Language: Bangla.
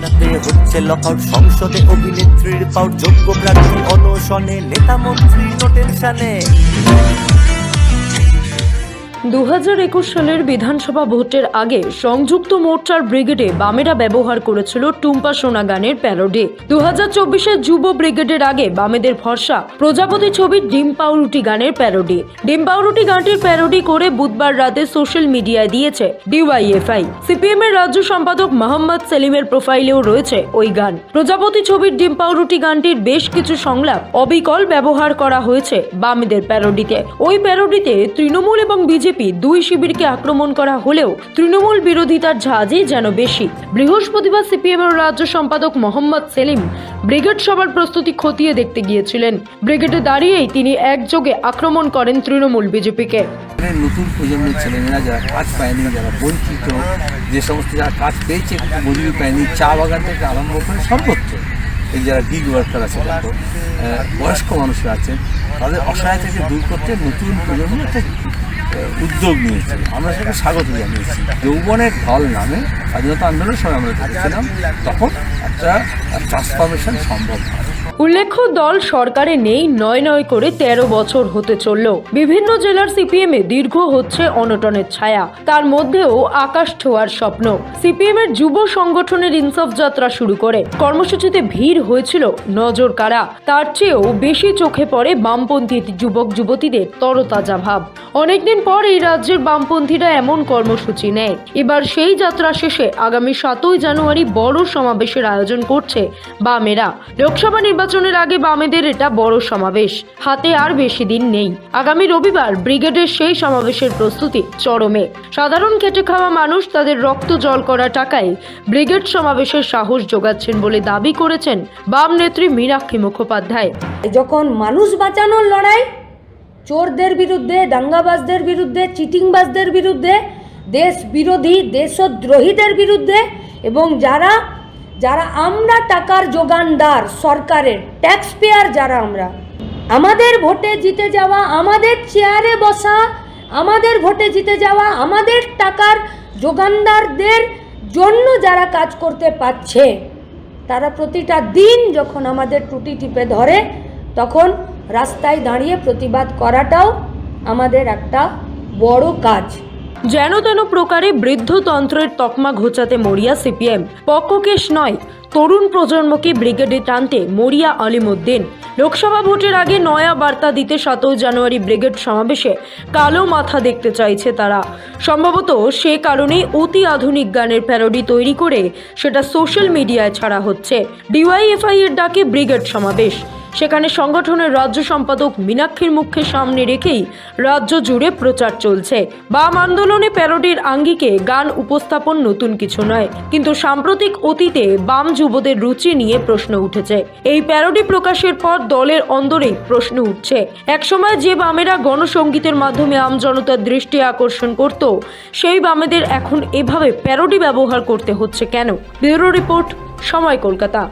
থানাতে হচ্ছে লকআউট। সংসদে অভিনেত্রীর পাউট যোগ্য প্রার্থী অনশনে নেতা মন্ত্রী নো দু হাজার একুশ সালের বিধানসভা ভোটের আগে সংযুক্ত মোর্চার ব্রিগেডে বামেরা ব্যবহার করেছিল টুম্পা সোনা গানের প্যারোডি। দু হাজার যুব ব্রিগেডের আগে বামেদের ভরসা প্রজাপতি ছবির ডিম পাউরুটি গানের প্যারোডি। ডিম পাউরুটি গানটির প্যারোডি করে বুধবার রাতে সোশ্যাল মিডিয়ায় দিয়েছে ডিওয়াইএফআই। সিপিএম এর রাজ্য সম্পাদক মোহাম্মদ সেলিমের প্রোফাইলেও রয়েছে ওই গান। প্রজাপতি ছবির ডিম পাউরুটি গানটির বেশ কিছু সংলাপ অবিকল ব্যবহার করা হয়েছে বামেদের প্যারোডিতে। ওই প্যারোডিতে তৃণমূল এবং বিজেপি দুই শিবিরকে আক্রমণ করা হলেও তৃণমূল বিরোধিতার ঝাঁজই যেন বেশি। বৃহস্পতিবার সিপিএম এর রাজ্য সম্পাদক মোহাম্মদ সেলিম ব্রিগেড সভার প্রস্তুতি খতিয়ে দেখতে গিয়েছিলেন। ব্রিগেডে দাঁড়িয়েই তিনি একযোগে আক্রমণ করেন তৃণমূল বিজেপিকে। নতুন প্রজন্মের ছেলেমেয়েরা যারা কাজ পায়নি যারা বঞ্চিত, যে সমস্ত যারা কাজ পেয়েছে মজুরি পায়নি, চা বাগান থেকে আরম্ভ করে সর্বত্র এই যারা গিগ ওয়ার্কার আছে বয়স্ক মানুষরা আছেন, তাদের অসহায় থেকে দূর করতে নতুন প্রজন্ম একটা উদ্যোগ নিয়েছে। আমরা সেটাকে স্বাগত জানিয়েছি। যৌবনের ঢল নামে স্বাধীনতা আন্দোলনের সময় আমরা দেখেছিলাম তখন একটা ট্রান্সফরমেশন সম্ভব হয়। উল্লেখ্য, দল সরকারে নেই, নয় নয় করে তেরো বছর হতে চলল। বিভিন্ন জেলার সিপিএম এ দীর্ঘ হচ্ছে অনটনের ছায়া। তার মধ্যেও আকাশ ছোঁয়ার স্বপ্ন। সিপিএম এর যুব সংগঠনের ইনসাফ যাত্রা শুরু করে। কর্মসূচিতে ভিড় হয়েছিল নজর কারা? তার চেয়েও বেশি চোখে পড়ে বামপন্থী যুবক যুবতীদের তরতাজা ভাব। অনেকদিন পর এই রাজ্যের বামপন্থীরা এমন কর্মসূচি নেয়। এবার সেই যাত্রা শেষে আগামী সাতই জানুয়ারি বড় সমাবেশের আয়োজন করছে বামেরা। লোকসভা নির্বাচনের আগে বামেদের এটা বড় সমাবেশ। হাতে আর বেশি দিন নেই। আগামী রবিবার ব্রিগেডের সেই সমাবেশের প্রস্তুতি চরমে। সাধারণ খেটে খাওয়া মানুষ তাদের রক্ত জল করা টাকায় ব্রিগেড সমাবেশের সাহস যোগাচ্ছেন বলে দাবি করেছেন বাম নেত্রী মীনাক্ষী মুখোপাধ্যায়। যখন মানুষ বাঁচানোর লড়াই, চোরদের বিরুদ্ধে, দাঙ্গাবাজদের বিরুদ্ধে, চিটিংবাজদের বিরুদ্ধে, দেশ বিরোধী, দেশদ্রোহীদের বিরুদ্ধে এবং যারা যারা আমরা টাকার যোগানদার, সরকারের ট্যাক্স পেয়ার যারা আমরা, আমাদের ভোটে জিতে যাওয়া, আমাদের চেয়ারে বসা, আমাদের ভোটে জিতে যাওয়া, আমাদের টাকার যোগানদারদের জন্য যারা কাজ করতে পারছে, তারা প্রতিটা দিন যখন আমাদের টুটি টিপে ধরে, তখন রাস্তায় দাঁড়িয়ে প্রতিবাদ করাটাও আমাদের একটা বড় কাজ। যেন তেন প্রকারে বৃদ্ধতন্ত্রের তকমা ঘোচাতে মরিয়া সিপিএম। পক্ষকেশ নয়, তরুণ প্রজন্মকে ব্রিগেডে টানতে মরিয়া আলিমুদ্দিন। লোকসভা ভোটের আগে নয়া বার্তা দিতে সাতই জানুয়ারি ব্রিগেড সমাবেশে কালো মাথা দেখতে চাইছে তারা। সম্ভবত সে কারণেই অতি আধুনিক গানের প্যারোডি তৈরি করে সেটা সোশ্যাল মিডিয়ায় ছাড়া হচ্ছে। ডিওয়াইএফআই এর ডাকে ব্রিগেড সমাবেশ। সেখানে সংগঠনের রাজ্য সম্পাদক মীনাক্ষীর মুখকে সামনে রেখেই রাজ্য জুড়ে প্রচার চলছে। বাম আন্দোলনে প্যারোডির আঙ্গিকে গান উপস্থাপন নতুন কিছু নয়, কিন্তু সাম্প্রতিক অতীতে বাম যুবদের রুচি নিয়ে প্রশ্ন উঠেছে। এই প্যারোডি প্রকাশের পর দলের অন্দরেই প্রশ্ন উঠছে। একসময় যে বামেরা গণসঙ্গীতের মাধ্যমে আমজনতার দৃষ্টি আকর্ষণ করত, সেই বামেদের এখন এভাবে প্যারোডি ব্যবহার করতে হচ্ছে কেন? ব্যুরো রিপোর্ট, সময় কলকাতা।